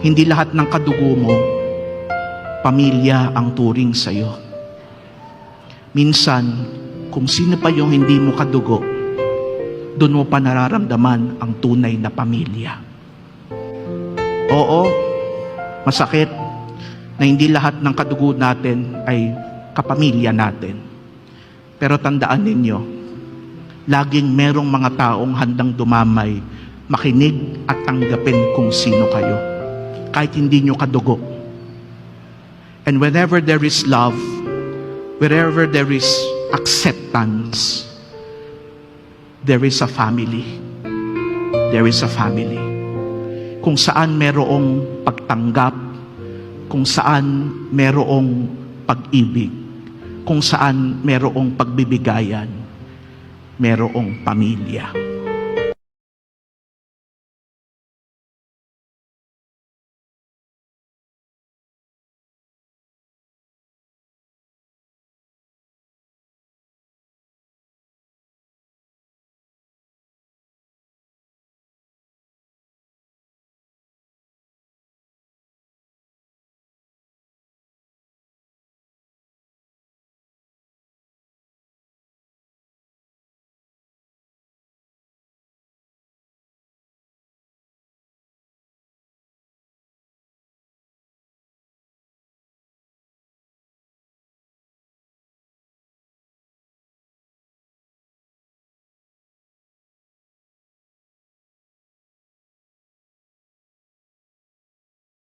Hindi lahat ng kadugo mo, pamilya ang turing sa'yo. Minsan, kung sino pa yung hindi mo kadugo, doon mo pa nararamdaman ang tunay na pamilya. Oo, masakit na hindi lahat ng kadugo natin ay kapamilya natin. Pero tandaan ninyo, laging merong mga taong handang dumamay, makinig at tanggapin kung sino kayo. Kahit hindi nyo kadugo. And whenever there is love, wherever there is acceptance, there is a family. There is a family. Kung saan merong pagtanggap, kung saan merong pag-ibig, kung saan merong pagbibigayan, merong pamilya.